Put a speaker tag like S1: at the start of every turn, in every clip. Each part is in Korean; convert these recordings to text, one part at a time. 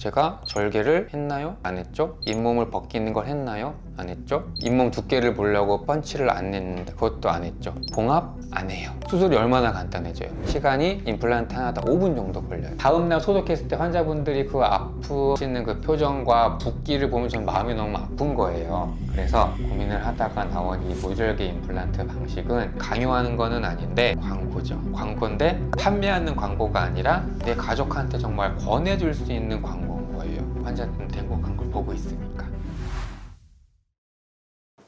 S1: 제가 절개를 했나요? 안 했죠? 잇몸을 벗기는 걸 했나요? 안 했죠? 잇몸 두께를 보려고 펀치를 안 냈는데 그것도 안 했죠. 봉합 안 해요. 수술이 얼마나 간단해져요. 시간이 임플란트 하나당 5분 정도 걸려요. 다음날 소독했을 때 환자분들이 그 아프시는 그 표정과 붓기를 보면 전 마음이 너무 아픈 거예요. 그래서 고민을 하다가 나온 이 무절개 임플란트 방식은 강요하는 거는 아닌데 광고죠. 광고인데 판매하는 광고가 아니라 내 가족한테 정말 권해줄 수 있는 거예요. 환자한테 행복한 걸 보고 있으니까.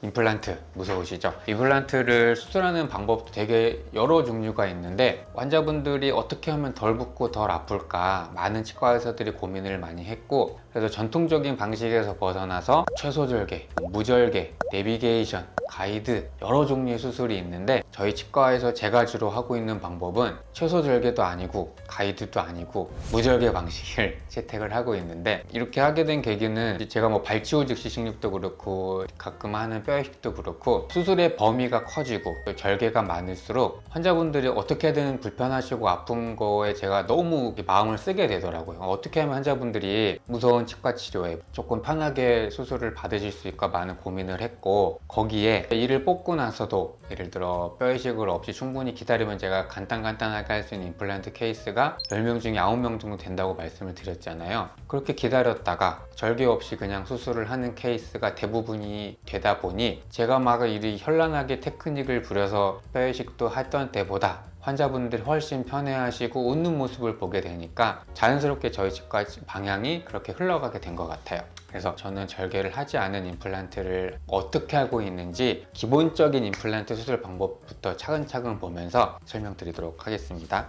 S1: 임플란트 무서우시죠? 임플란트를 수술하는 방법도 되게 여러 종류가 있는데 환자분들이 어떻게 하면 덜 붓고 덜 아플까 많은 치과 의사들이 고민을 많이 했고 그래서 전통적인 방식에서 벗어나서 최소절개, 무절개, 내비게이션, 가이드 여러 종류의 수술이 있는데 저희 치과에서 제가 주로 하고 있는 방법은 최소절개도 아니고 가이드도 아니고 무절개 방식을 채택을 하고 있는데 이렇게 하게 된 계기는 제가 뭐 발치후 즉시 식립도 그렇고 가끔 하는 뼈 이식도 그렇고 수술의 범위가 커지고 또 절개가 많을수록 환자분들이 어떻게든 불편하시고 아픈 거에 제가 너무 마음을 쓰게 되더라고요. 어떻게 하면 환자분들이 무서운 치과 치료에 조금 편하게 수술을 받으실 수 있을까 많은 고민을 했고 거기에 이를 뽑고 나서도 예를 들어 뼈 이식을 없이 충분히 기다리면 제가 간단간단하게 할 수 있는 임플란트 케이스가 10명 중에 9명 정도 된다고 말씀을 드렸잖아요. 그렇게 기다렸다가 절개 없이 그냥 수술을 하는 케이스가 대부분이 되다 보니 제가 막 이리 현란하게 테크닉을 부려서 뼈 이식도 했던 때보다 환자분들이 훨씬 편해하시고 웃는 모습을 보게 되니까 자연스럽게 저희 치과 방향이 그렇게 흘러가게 된 것 같아요. 그래서 저는 절개를 하지 않은 임플란트를 어떻게 하고 있는지 기본적인 임플란트 수술 방법부터 차근차근 보면서 설명드리도록 하겠습니다.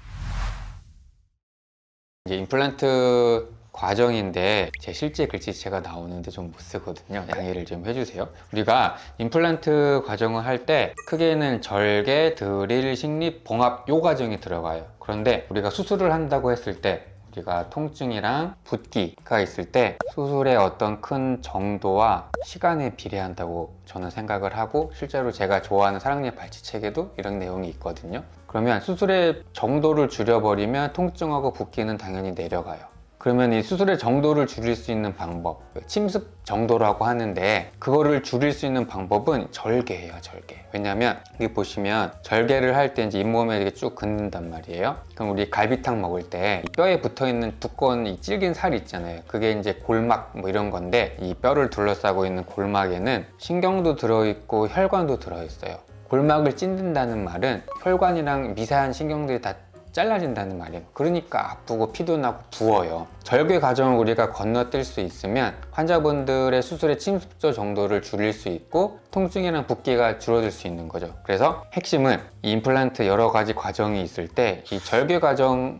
S1: 이제 임플란트 과정인데 제 실제 글씨체가 나오는데 좀 못 쓰거든요. 양해를 좀 해주세요. 우리가 임플란트 과정을 할 때 크게는 절개, 드릴, 식립, 봉합 요 과정이 들어가요. 그런데 우리가 수술을 한다고 했을 때 우리가 통증이랑 붓기가 있을 때 수술의 어떤 큰 정도와 시간에 비례한다고 저는 생각을 하고 실제로 제가 좋아하는 사랑니 발치책에도 이런 내용이 있거든요. 그러면 수술의 정도를 줄여버리면 통증하고 붓기는 당연히 내려가요. 그러면 이 수술의 정도를 줄일 수 있는 방법, 침습 정도라고 하는데 그거를 줄일 수 있는 방법은 절개예요, 절개. 왜냐면 여기 보시면 절개를 할 때 이제 잇몸에 이렇게 쭉 긋는단 말이에요. 그럼 우리 갈비탕 먹을 때 뼈에 붙어 있는 두꺼운 이 질긴 살 있잖아요. 그게 이제 골막 뭐 이런 건데 이 뼈를 둘러싸고 있는 골막에는 신경도 들어 있고 혈관도 들어 있어요. 골막을 찢는다는 말은 혈관이랑 미세한 신경들이 다 잘라진다는 말이에요. 그러니까 아프고 피도 나고 부어요. 절개 과정을 우리가 건너뛸 수 있으면 환자분들의 수술의 침습도 정도를 줄일 수 있고 통증이랑 붓기가 줄어들 수 있는 거죠. 그래서 핵심은 이 임플란트 여러 가지 과정이 있을 때 이 절개 과정을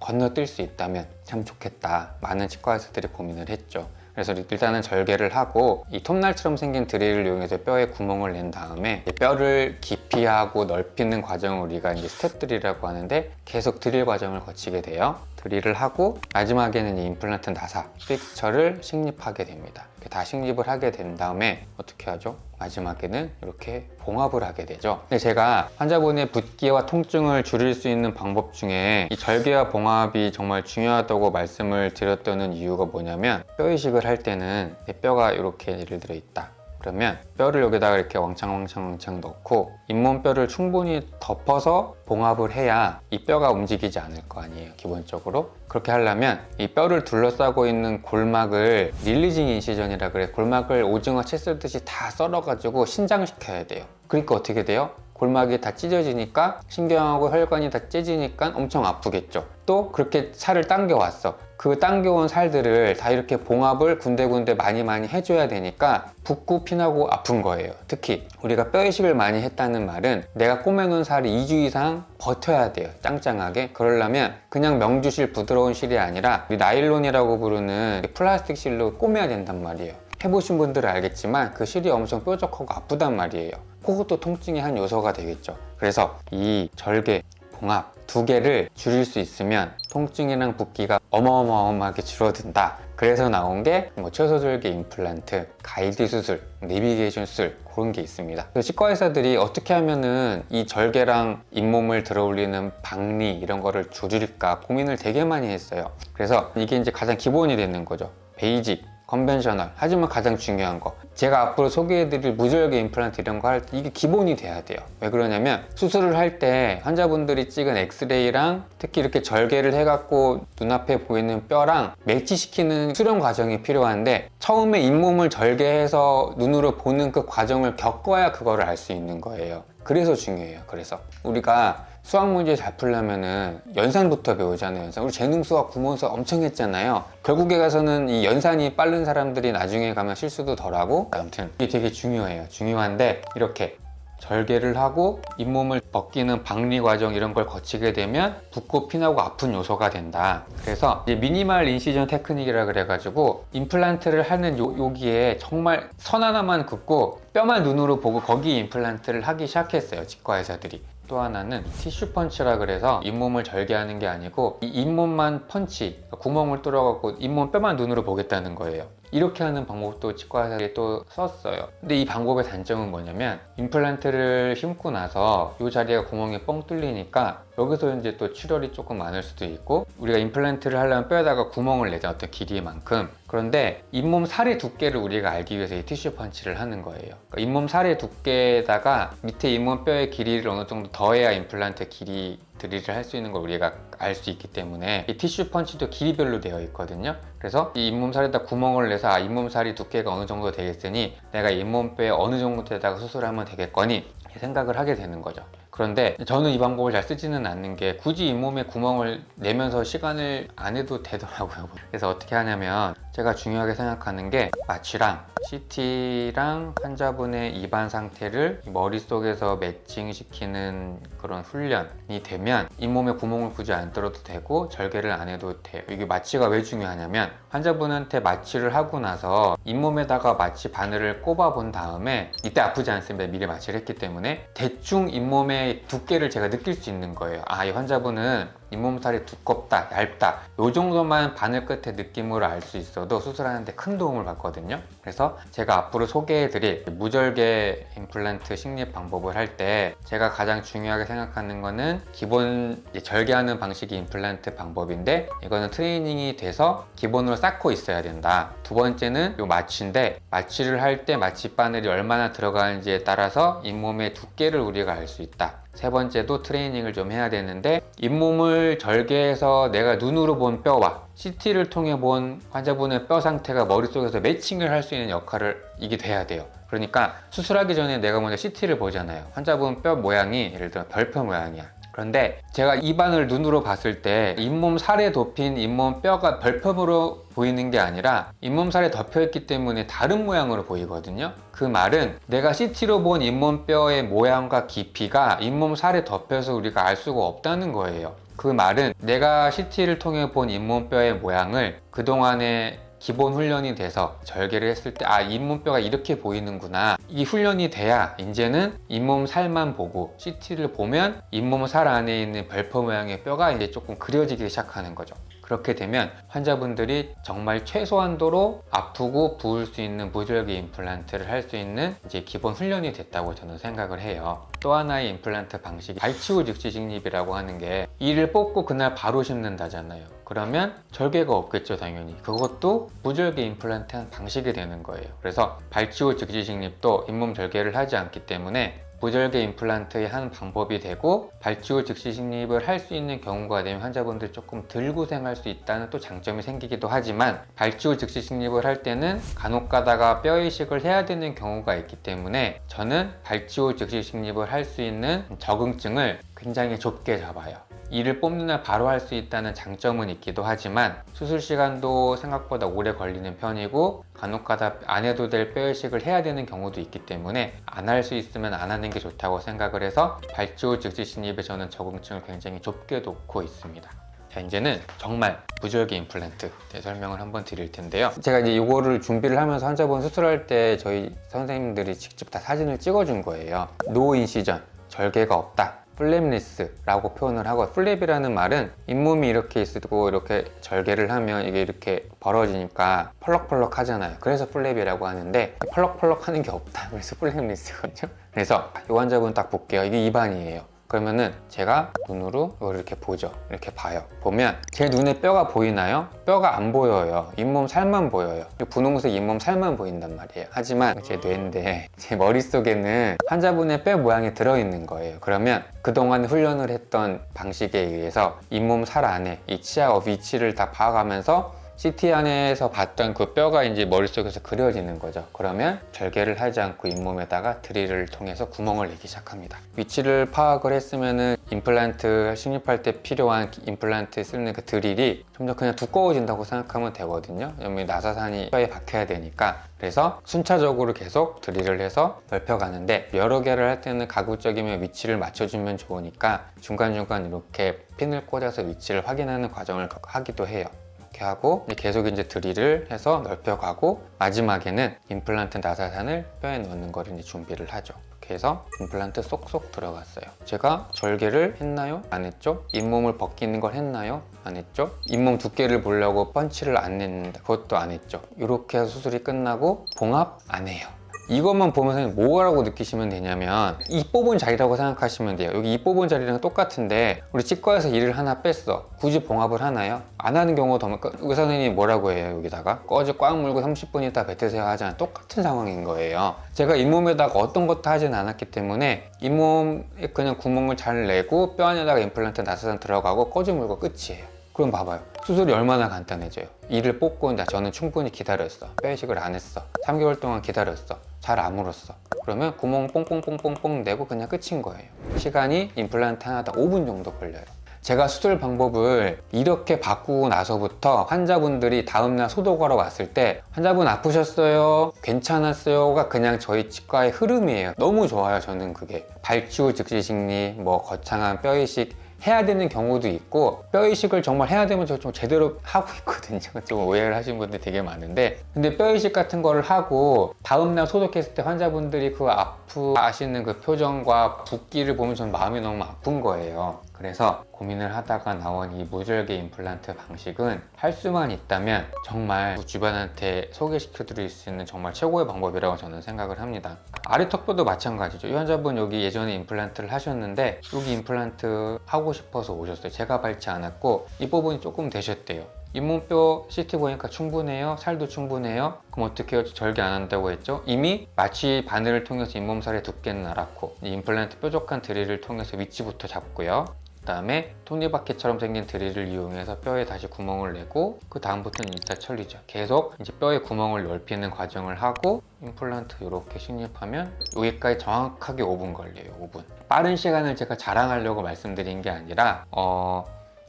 S1: 건너뛸 수 있다면 참 좋겠다. 많은 치과 의사들이 고민을 했죠. 그래서 일단은 절개를 하고 이 톱날처럼 생긴 드릴을 이용해서 뼈에 구멍을 낸 다음에 뼈를 깊이하고 넓히는 과정을 우리가 이제 스텝 드릴이라고 하는데 계속 드릴 과정을 거치게 돼요. 드릴을 하고 마지막에는 이 임플란트 나사 픽처를 식립하게 됩니다. 다 식립을 하게 된 다음에 어떻게 하죠? 마지막에는 이렇게 봉합을 하게 되죠. 근데 제가 환자분의 붓기와 통증을 줄일 수 있는 방법 중에 이 절개와 봉합이 정말 중요하다고 말씀을 드렸던 이유가 뭐냐면 뼈 이식을 할 때는 내 뼈가 이렇게 예를 들어 있다. 그러면 뼈를 여기다가 이렇게 왕창왕창왕창 넣고 잇몸뼈를 충분히 덮어서 봉합을 해야 이 뼈가 움직이지 않을 거 아니에요 기본적으로 그렇게 하려면 이 뼈를 둘러싸고 있는 골막을 릴리징 인시전이라 그래 골막을 오징어 채 썰듯이 다 썰어가지고 신장시켜야 돼요 그러니까 어떻게 돼요? 골막이 다 찢어지니까 신경하고 혈관이 다 찢어지니까 엄청 아프겠죠. 또 그렇게 살을 당겨왔어. 그 당겨온 살들을 다 이렇게 봉합을 군데군데 많이 많이 해줘야 되니까 붓고 피나고 아픈 거예요. 특히 우리가 뼈 이식을 많이 했다는 말은 내가 꼬매놓은 살이 2주 이상 버텨야 돼요. 짱짱하게. 그러려면 그냥 명주실 부드러운 실이 아니라 나일론이라고 부르는 플라스틱 실로 꼬매야 된단 말이에요. 해보신 분들은 알겠지만 그 실이 엄청 뾰족하고 아프단 말이에요. 그것도 통증의 한 요소가 되겠죠. 그래서 이 절개, 봉합 두 개를 줄일 수 있으면 통증이랑 붓기가 어마어마하게 줄어든다. 그래서 나온 게 뭐 최소절개 임플란트, 가이드 수술, 내비게이션 수술 그런 게 있습니다. 치과 의사들이 어떻게 하면은 이 절개랑 잇몸을 들어올리는 박리 이런 거를 줄일까 고민을 되게 많이 했어요. 그래서 이게 이제 가장 기본이 되는 거죠. 베이직, 컨벤셔널. 하지만 가장 중요한 거 제가 앞으로 소개해드릴 무절개 임플란트 이런 거 할 때 이게 기본이 돼야 돼요. 왜 그러냐면 수술을 할 때 환자분들이 찍은 엑스레이랑 특히 이렇게 절개를 해갖고 눈앞에 보이는 뼈랑 매치시키는 수련 과정이 필요한데 처음에 잇몸을 절개해서 눈으로 보는 그 과정을 겪어야 그거를 알 수 있는 거예요. 그래서 중요해요. 그래서 우리가 수학 문제 잘 풀려면은 연산부터 배우잖아요. 연산. 우리 재능 수학, 구몬 수학 엄청 했잖아요. 결국에 가서는 이 연산이 빠른 사람들이 나중에 가면 실수도 덜하고 아무튼 이게 되게 중요해요. 중요한데 이렇게 절개를 하고 잇몸을 벗기는 박리 과정 이런 걸 거치게 되면 붓고 피나고 아픈 요소가 된다. 그래서 미니멀 인시전 테크닉이라 그래가지고 임플란트를 하는 요, 여기에 정말 선 하나만 긋고 뼈만 눈으로 보고 거기 임플란트를 하기 시작했어요. 치과 의사들이. 또 하나는 티슈 펀치라 그래서 잇몸을 절개하는 게 아니고 이 잇몸만 펀치 구멍을 뚫어갖고 잇몸 뼈만 눈으로 보겠다는 거예요. 이렇게 하는 방법도 치과 의사들이 또 썼어요. 근데 이 방법의 단점은 뭐냐면 임플란트를 심고 나서 이 자리가 구멍이 뻥 뚫리니까 여기서 이제 또 출혈이 조금 많을 수도 있고 우리가 임플란트를 하려면 뼈에다가 구멍을 내자 어떤 길이만큼 그런데 잇몸 살의 두께를 우리가 알기 위해서 이 티슈 펀치를 하는 거예요. 그러니까 잇몸 살의 두께에다가 밑에 잇몸 뼈의 길이를 어느 정도 더해야 임플란트 길이 드릴을 할 수 있는 걸 우리가 알 수 있기 때문에 이 티슈 펀치도 길이별로 되어 있거든요. 그래서 이 잇몸살에다 구멍을 내서 아, 잇몸살이 두께가 어느 정도 되겠으니 내가 잇몸뼈에 어느 정도 에다가 수술하면 되겠거니 생각을 하게 되는 거죠. 그런데 저는 이 방법을 잘 쓰지는 않는 게 굳이 잇몸에 구멍을 내면서 시간을 안 해도 되더라고요. 그래서 어떻게 하냐면 제가 중요하게 생각하는 게 마취랑 CT랑 환자분의 입안 상태를 머릿속에서 매칭시키는 그런 훈련이 되면 잇몸에 구멍을 굳이 안 뚫어도 되고 절개를 안 해도 돼요. 이게 마취가 왜 중요하냐면 환자분한테 마취를 하고 나서 잇몸에다가 마취 바늘을 꼽아 본 다음에 이때 아프지 않습니다. 미리 마취를 했기 때문에 대충 잇몸의 두께를 제가 느낄 수 있는 거예요. 아, 이 환자분은 잇몸살이 두껍다, 얇다 이 정도만 바늘 끝에 느낌으로 알 수 있어도 수술하는데 큰 도움을 받거든요. 그래서 제가 앞으로 소개해드릴 무절개 임플란트 식립 방법을 할 때 제가 가장 중요하게 생각하는 거는 기본 절개하는 방식이 임플란트 방법인데 이거는 트레이닝이 돼서 기본으로 쌓고 있어야 된다. 두 번째는 이 마취인데 마취를 할 때 마취 바늘이 얼마나 들어가는지에 따라서 잇몸의 두께를 우리가 알 수 있다. 세 번째도 트레이닝을 좀 해야 되는데 잇몸을 절개해서 내가 눈으로 본 뼈와 CT를 통해 본 환자분의 뼈 상태가 머릿속에서 매칭을 할 수 있는 역할을 이게 돼야 돼요. 그러니까 수술하기 전에 내가 먼저 CT를 보잖아요. 환자분 뼈 모양이 예를 들어 별표 모양이야. 그런데 제가 입안을 눈으로 봤을 때 잇몸 살에 덮인 잇몸 뼈가 별표로 보이는 게 아니라 잇몸 살에 덮여 있기 때문에 다른 모양으로 보이거든요. 그 말은 내가 CT로 본 잇몸 뼈의 모양과 깊이가 잇몸 살에 덮여서 우리가 알 수가 없다는 거예요. 그 말은 내가 CT를 통해 본 잇몸뼈의 모양을 그동안에 기본 훈련이 돼서 절개를 했을 때 아 잇몸뼈가 이렇게 보이는구나 이 훈련이 돼야 이제는 잇몸 살만 보고 CT를 보면 잇몸 살 안에 있는 별표 모양의 뼈가 이제 조금 그려지기 시작하는 거죠 그렇게 되면 환자분들이 정말 최소한도로 아프고 부을 수 있는 무절개 임플란트를 할 수 있는 이제 기본 훈련이 됐다고 저는 생각을 해요. 또 하나의 임플란트 방식이 발치후 즉시 식립이라고 하는 게 이를 뽑고 그날 바로 심는다잖아요. 그러면 절개가 없겠죠, 당연히. 그것도 무절개 임플란트 한 방식이 되는 거예요. 그래서 발치후 즉시 식립도 잇몸 절개를 하지 않기 때문에 무절개 임플란트의 한 방법이 되고 발치 후 즉시 식립을 할 수 있는 경우가 되면 환자분들이 조금 덜 고생할 수 있다는 또 장점이 생기기도 하지만 발치 후 즉시 식립을 할 때는 간혹 가다가 뼈 이식을 해야 되는 경우가 있기 때문에 저는 발치 후 즉시 식립을 할 수 있는 적응증을 굉장히 좁게 잡아요. 이를 뽑는 날 바로 할 수 있다는 장점은 있기도 하지만 수술 시간도 생각보다 오래 걸리는 편이고 간혹가다 안 해도 될 뼈이식을 해야 되는 경우도 있기 때문에 안 할 수 있으면 안 하는 게 좋다고 생각을 해서 발치 후 즉시 식립에 저는 적응증을 굉장히 좁게 놓고 있습니다. 자 이제는 정말 무절개 임플란트 네, 설명을 한번 드릴 텐데요. 제가 이제 이거를 준비를 하면서 환자분 수술할 때 저희 선생님들이 직접 다 사진을 찍어준 거예요. 노 인 시전 절개가 없다. 플랩리스라고 표현을 하고 플랩이라는 말은 잇몸이 이렇게 있고 이렇게 절개를 하면 이게 이렇게 벌어지니까 펄럭펄럭 하잖아요. 그래서 플랩이라고 하는데 펄럭펄럭 하는 게 없다. 그래서 플랩리스거든요. 그래서 이 환자분 딱 볼게요. 이게 입안이에요 그러면은 제가 눈으로 이걸 이렇게 보죠. 이렇게 봐요. 보면 제 눈에 뼈가 보이나요? 뼈가 안 보여요. 잇몸 살만 보여요. 이 분홍색 잇몸 살만 보인단 말이에요. 하지만 제 뇌인데 제 머릿속에는 환자분의 뼈 모양이 들어있는 거예요. 그러면 그동안 훈련을 했던 방식에 의해서 잇몸 살 안에 이 치아 위치를 다 봐가면서 CT 안에서 봤던 그 뼈가 이제 머릿속에서 그려지는 거죠. 그러면 절개를 하지 않고 잇몸에다가 드릴을 통해서 구멍을 내기 시작합니다. 위치를 파악을 했으면은 임플란트 식립할 때 필요한 임플란트 쓰는 그 드릴이 점점 그냥 두꺼워진다고 생각하면 되거든요. 왜냐면 나사산이 뼈에 박혀야 되니까. 그래서 순차적으로 계속 드릴을 해서 넓혀가는데 여러 개를 할 때는 가급적이면 위치를 맞춰주면 좋으니까 중간중간 이렇게 핀을 꽂아서 위치를 확인하는 과정을 하기도 해요. 이렇게 하고 계속 이제 드릴을 해서 넓혀가고 마지막에는 임플란트 나사산을 뼈에 넣는 거를 이제 준비를 하죠. 이렇게 해서 임플란트 쏙쏙 들어갔어요. 제가 절개를 했나요? 안 했죠? 잇몸을 벗기는 걸 했나요? 안 했죠? 잇몸 두께를 보려고 펀치를 안 냈는데 그것도 안 했죠. 이렇게 해서 수술이 끝나고 봉합 안 해요. 이것만 보면서 뭐라고 느끼시면 되냐면 이 뽑은 자리라고 생각하시면 돼요 여기 이 뽑은 자리랑 똑같은데 우리 치과에서 이를 하나 뺐어 굳이 봉합을 하나요? 안 하는 경우가 더 의사 선생님이 뭐라고 해요 여기다가 꺼져 꽉 물고 30분 있다 뱉으세요 하잖아요 똑같은 상황인 거예요 제가 잇몸에다가 어떤 것도 하진 않았기 때문에 잇몸에 그냥 구멍을 잘 내고 뼈 안에다가 임플란트 나사산 들어가고 꺼져 물고 끝이에요 그럼 봐봐요. 수술이 얼마나 간단해져요. 이를 뽑고 나 저는 충분히 기다렸어. 뼈이식을 안 했어. 3개월 동안 기다렸어. 잘 아물었어. 그러면 구멍 뽕뽕뽕뽕뽕 내고 그냥 끝인 거예요. 시간이 임플란트 하나 당 5분 정도 걸려요. 제가 수술 방법을 이렇게 바꾸고 나서부터 환자분들이 다음날 소독하러 왔을 때 환자분 아프셨어요? 괜찮았어요가 그냥 저희 치과의 흐름이에요. 너무 좋아요, 저는 그게. 발치후 즉시 식리, 뭐 거창한 뼈이식 해야 되는 경우도 있고 뼈 이식을 정말 해야 되면 저 좀 제대로 하고 있거든요. 좀 오해를 하신 분들 되게 많은데 근데 뼈 이식 같은 거를 하고 다음 날 소독했을 때 환자분들이 그 아프하시는 그 표정과 붓기를 보면 전 마음이 너무 아픈 거예요. 그래서 고민을 하다가 나온 이 무절개 임플란트 방식은 할 수만 있다면 정말 주변한테 소개시켜 드릴 수 있는 정말 최고의 방법이라고 저는 생각을 합니다. 아래턱뼈도 마찬가지죠. 이 환자분 여기 예전에 임플란트를 하셨는데 여기 임플란트 하고 싶어서 오셨어요. 제가 밟지 않았고 이 부분이 조금 되셨대요. 잇몸뼈 CT 보니까 충분해요? 살도 충분해요? 그럼 어떻게 해요? 절개 안 한다고 했죠? 이미 마취 바늘을 통해서 잇몸살의 두께는 알았고 이 임플란트 뾰족한 드릴을 통해서 위치부터 잡고요. 그 다음에 톱니바퀴처럼 생긴 드릴을 이용해서 뼈에 다시 구멍을 내고 그 다음부터는 2차 처리죠. 계속 이제 뼈에 구멍을 넓히는 과정을 하고 임플란트 이렇게 식립하면 여기까지 정확하게 5분 걸려요. 5분. 빠른 시간을 제가 자랑하려고 말씀드린 게 아니라 어,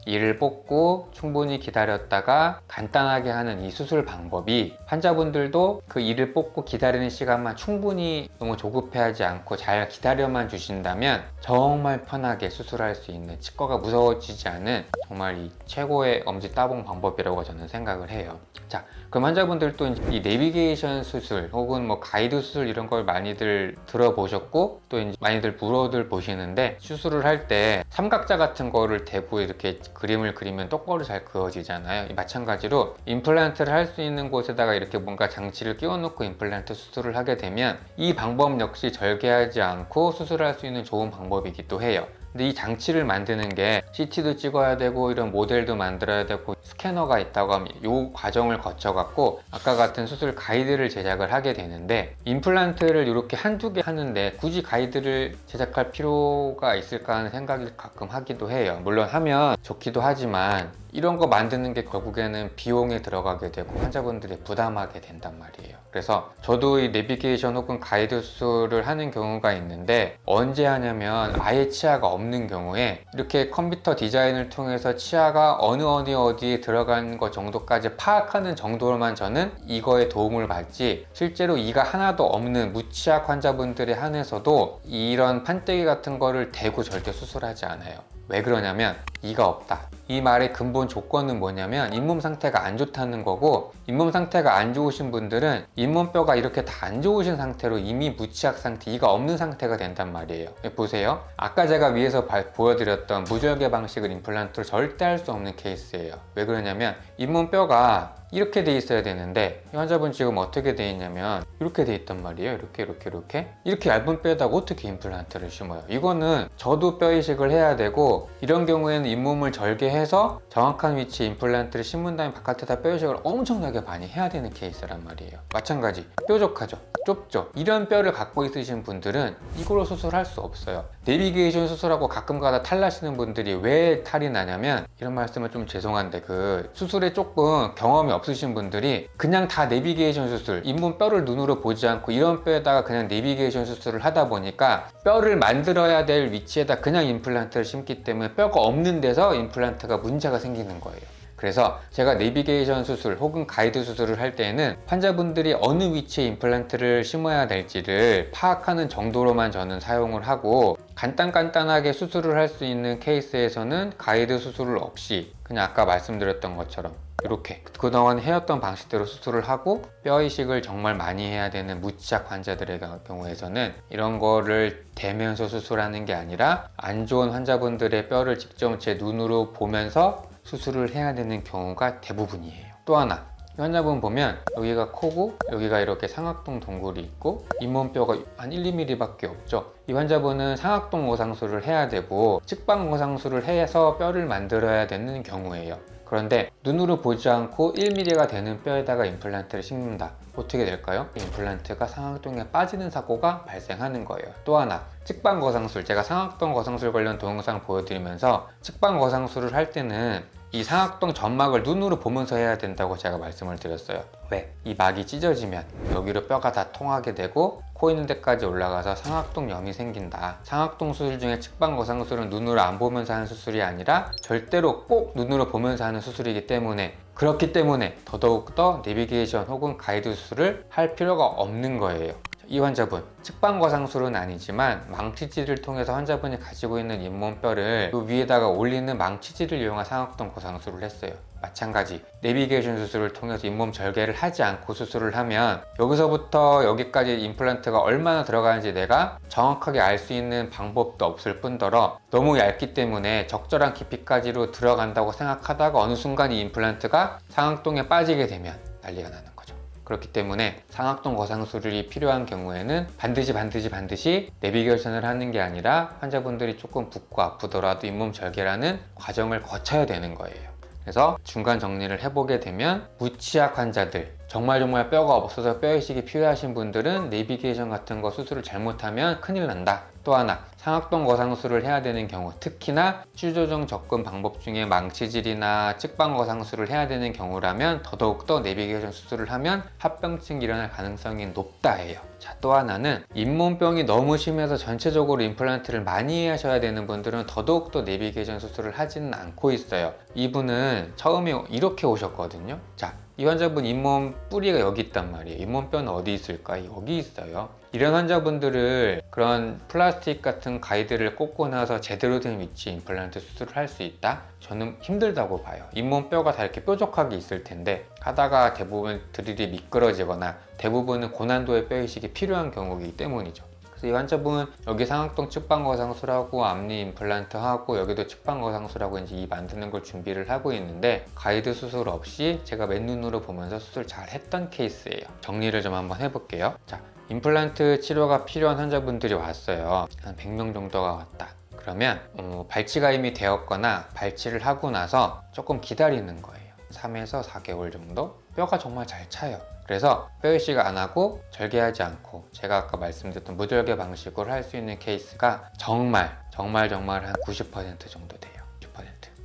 S1: 이를 뽑고 충분히 기다렸다가 간단하게 하는 이 수술 방법이 환자분들도 그 이를 뽑고 기다리는 시간만 충분히 너무 조급해하지 않고 잘 기다려만 주신다면 정말 편하게 수술할 수 있는 치과가 무서워지지 않은 정말 이 최고의 엄지 따봉 방법이라고 저는 생각을 해요. 자, 그럼 환자분들도 이 내비게이션 수술 혹은 뭐 가이드 수술 이런 걸 많이들 들어보셨고 또 이제 많이들 물어들 보시는데 수술을 할 때 삼각자 같은 거를 대고 이렇게 그림을 그리면 똑바로 잘 그어지잖아요. 마찬가지로 임플란트를 할 수 있는 곳에다가 이렇게 뭔가 장치를 끼워 놓고 임플란트 수술을 하게 되면 이 방법 역시 절개하지 않고 수술할 수 있는 좋은 방법이기도 해요. 근데 이 장치를 만드는 게 CT도 찍어야 되고 이런 모델도 만들어야 되고 스캐너가 있다고 하면 이 과정을 거쳐 갖고 아까 같은 수술 가이드를 제작을 하게 되는데 임플란트를 이렇게 한두 개 하는데 굳이 가이드를 제작할 필요가 있을까 하는 생각이 가끔 하기도 해요. 물론 하면 좋기도 하지만 이런 거 만드는 게 결국에는 비용에 들어가게 되고 환자분들이 부담하게 된단 말이에요. 그래서 저도 이 내비게이션 혹은 가이드 수술을 하는 경우가 있는데 언제 하냐면 아예 치아가 없는 경우에 이렇게 컴퓨터 디자인을 통해서 치아가 어느 어디 어디에 들어간 것 정도까지 파악하는 정도로만 저는 이거에 도움을 받지 실제로 이가 하나도 없는 무치아 환자분들에 한해서도 이런 판때기 같은 거를 대고 절대 수술하지 않아요. 왜 그러냐면 이가 없다. 이 말의 근본 조건은 뭐냐면 잇몸 상태가 안 좋다는 거고 잇몸 상태가 안 좋으신 분들은 잇몸뼈가 이렇게 다 안 좋으신 상태로 이미 무치약 상태, 이가 없는 상태가 된단 말이에요. 보세요. 아까 제가 위에서 발- 보여드렸던 무절개 방식을 임플란트로 절대 할 수 없는 케이스예요. 왜 그러냐면 잇몸뼈가 이렇게 돼 있어야 되는데 이 환자분 지금 어떻게 돼 있냐면 이렇게 돼 있단 말이에요. 이렇게 이렇게 이렇게 이렇게 얇은 뼈에다가 어떻게 임플란트를 심어요? 이거는 저도 뼈 이식을 해야 되고 이런 경우에는 잇몸을 절개해서 정확한 위치에 임플란트를 심은 다음에 바깥에다 뼈 이식을 엄청나게 많이 해야 되는 케이스란 말이에요. 마찬가지 뾰족하죠. 좁죠. 이런 뼈를 갖고 있으신 분들은 이걸로 수술할 수 없어요. 내비게이션 수술하고 가끔 가다 탈 나시는 분들이 왜 탈이 나냐면 이런 말씀은 좀 죄송한데 그 수술에 조금 경험이 없 으신 분들이 그냥 다 내비게이션 수술, 잇몸 뼈를 눈으로 보지 않고 이런 뼈에다가 그냥 내비게이션 수술을 하다 보니까 뼈를 만들어야 될 위치에다 그냥 임플란트를 심기 때문에 뼈가 없는 데서 임플란트가 문제가 생기는 거예요. 그래서 제가 내비게이션 수술 혹은 가이드 수술을 할 때에는 환자분들이 어느 위치에 임플란트를 심어야 될지를 파악하는 정도로만 저는 사용을 하고 간단간단하게 수술을 할 수 있는 케이스에서는 가이드 수술을 없이 그냥 아까 말씀드렸던 것처럼 이렇게 그동안 해왔던 방식대로 수술을 하고 뼈 이식을 정말 많이 해야 되는 무치약 환자들의 경우에서는 이런 거를 대면서 수술하는 게 아니라 안 좋은 환자분들의 뼈를 직접 제 눈으로 보면서 수술을 해야 되는 경우가 대부분이에요. 또 하나 이 환자분 보면 여기가 코고 여기가 이렇게 상악동 동굴이 있고 잇몸뼈가 한 1, 2mm밖에 없죠. 이 환자분은 상악동 고상술을 해야 되고 측방 고상술을 해서 뼈를 만들어야 되는 경우예요. 그런데 눈으로 보지 않고 1mm가 되는 뼈에다가 임플란트를 심는다. 어떻게 될까요? 임플란트가 상악동에 빠지는 사고가 발생하는 거예요. 또 하나, 측방 거상술. 제가 상악동 거상술 관련 동영상 보여드리면서 측방 거상술을 할 때는 이 상악동 점막을 눈으로 보면서 해야 된다고 제가 말씀을 드렸어요. 왜? 이 막이 찢어지면 여기로 뼈가 다 통하게 되고 코 있는 데까지 올라가서 상악동염이 생긴다. 상악동 수술 중에 측방 거상술은 눈으로 안 보면서 하는 수술이 아니라 절대로 꼭 눈으로 보면서 하는 수술이기 때문에 그렇기 때문에 더더욱 더 내비게이션 혹은 가이드 수술을 할 필요가 없는 거예요. 이 환자분 측방 거상술은 아니지만 망치질을 통해서 환자분이 가지고 있는 잇몸뼈를 그 위에다가 올리는 망치질을 이용한 상악동 거상술을 했어요. 마찬가지 내비게이션 수술을 통해서 잇몸 절개를 하지 않고 수술을 하면 여기서부터 여기까지 임플란트가 얼마나 들어가는지 내가 정확하게 알 수 있는 방법도 없을 뿐더러 너무 얇기 때문에 적절한 깊이까지로 들어간다고 생각하다가 어느 순간 이 임플란트가 상악동에 빠지게 되면 난리가 나는 거죠. 그렇기 때문에 상악동 거상술이 필요한 경우에는 반드시 반드시 반드시 내비게이션을 하는 게 아니라 환자분들이 조금 붓고 아프더라도 잇몸 절개라는 과정을 거쳐야 되는 거예요. 그래서 중간 정리를 해보게 되면 무치약 환자들 정말 정말 뼈가 없어서 뼈 이식이 필요하신 분들은 내비게이션 같은 거 수술을 잘못하면 큰일 난다. 또 하나 상악동 거상술을 해야 되는 경우 특히나 추조정 접근 방법 중에 망치질이나 측방 거상술을 해야 되는 경우라면 더더욱더 내비게이션 수술을 하면 합병증이 일어날 가능성이 높다예요. 자, 또 하나는 잇몸병이 너무 심해서 전체적으로 임플란트를 많이 하셔야 되는 분들은 더더욱더 내비게이션 수술을 하지는 않고 있어요. 이분은 처음에 이렇게 오셨거든요. 자, 이 환자분 잇몸 뿌리가 여기 있단 말이에요. 잇몸뼈는 어디 있을까? 여기 있어요. 이런 환자분들을 그런 플라스틱 같은 가이드를 꽂고 나서 제대로 된 위치 임플란트 수술을 할 수 있다? 저는 힘들다고 봐요. 잇몸뼈가 다 이렇게 뾰족하게 있을 텐데 하다가 대부분 드릴이 미끄러지거나 대부분은 고난도의 뼈 이식이 필요한 경우이기 때문이죠. 이 환자분 여기 상악동 측방거상술하고 앞니 임플란트 하고 여기도 측방거상술하고 이제 이 만드는 걸 준비를 하고 있는데 가이드 수술 없이 제가 맨눈으로 보면서 수술 잘 했던 케이스예요. 정리를 좀 한번 해볼게요. 자, 임플란트 치료가 필요한 환자분들이 왔어요. 한 100명 정도가 왔다. 그러면 어, 발치가 이미 되었거나 발치를 하고 나서 조금 기다리는 거예요. 3에서 4개월 정도? 뼈가 정말 잘 차요. 그래서 뼈 이식 안 하고 절개하지 않고 제가 아까 말씀드렸던 무절개 방식으로 할 수 있는 케이스가 정말 정말 정말 한 90% 정도 돼요. 90%.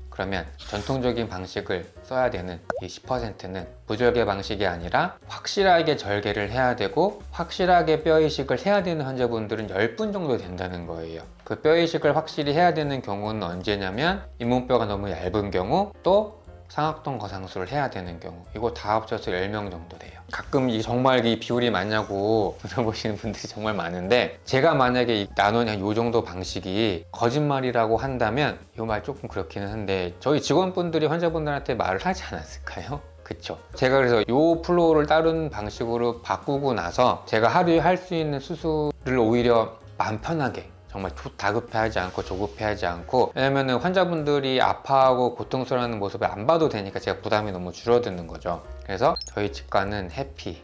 S1: 그러면 전통적인 방식을 써야 되는 이 10%는 무절개 방식이 아니라 확실하게 절개를 해야 되고 확실하게 뼈 이식을 해야 되는 환자분들은 10분 정도 된다는 거예요. 그 뼈 이식을 확실히 해야 되는 경우는 언제냐면 잇몸뼈가 너무 얇은 경우 또 상악동 거상술을 해야 되는 경우 이거 다 합쳐서 10명 정도 돼요 가끔 이 정말 이 비율이 맞냐고 물어보시는 분들이 정말 많은데 제가 만약에 이 나누는 요 정도 방식이 거짓말이라고 한다면 이 말 조금 그렇기는 한데 저희 직원분들이 환자분들한테 말을 하지 않았을까요? 그쵸. 제가 그래서 요 플로우를 다른 방식으로 바꾸고 나서 제가 하루에 할 수 있는 수술을 오히려 마음 편하게 정말 조- 다급해하지 않고 조급해하지 않고 왜냐면은 환자분들이 아파하고 고통스러워하는 모습을 안 봐도 되니까 제가 부담이 너무 줄어드는 거죠. 그래서 저희 치과는 해피.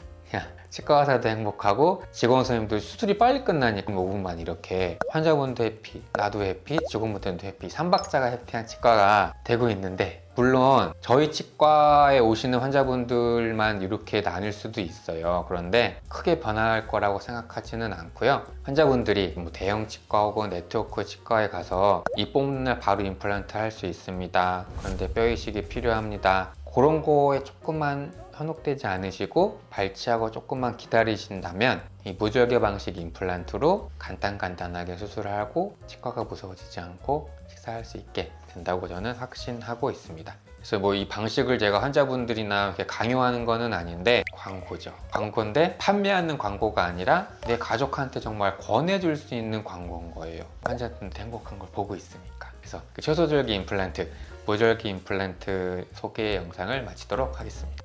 S1: 치과 의사도 행복하고 직원 선생님도 수술이 빨리 끝나니까 5분만 이렇게 환자분도 해피, 나도 해피, 직원분들도 해피, 삼박자가 해피한 치과가 되고 있는데 물론 저희 치과에 오시는 환자분들만 이렇게 나뉠 수도 있어요. 그런데 크게 변할 거라고 생각하지는 않고요. 환자분들이 뭐 대형 치과 혹은 네트워크 치과에 가서 이 뽑는 날 바로 임플란트 할 수 있습니다. 그런데 뼈 이식이 필요합니다. 그런 거에 조금만 현혹되지 않으시고 발치하고 조금만 기다리신다면 이 무절개 방식 임플란트로 간단간단하게 수술하고 치과가 무서워지지 않고 식사할 수 있게 된다고 저는 확신하고 있습니다. 그래서 뭐 이 방식을 제가 환자분들이나 이렇게 강요하는 거는 아닌데 광고죠. 광고인데 판매하는 광고가 아니라 내 가족한테 정말 권해줄 수 있는 광고인 거예요. 환자분들 행복한 걸 보고 있으니까. 그래서 그 최소절기 임플란트, 무절기 임플란트 소개 영상을 마치도록 하겠습니다.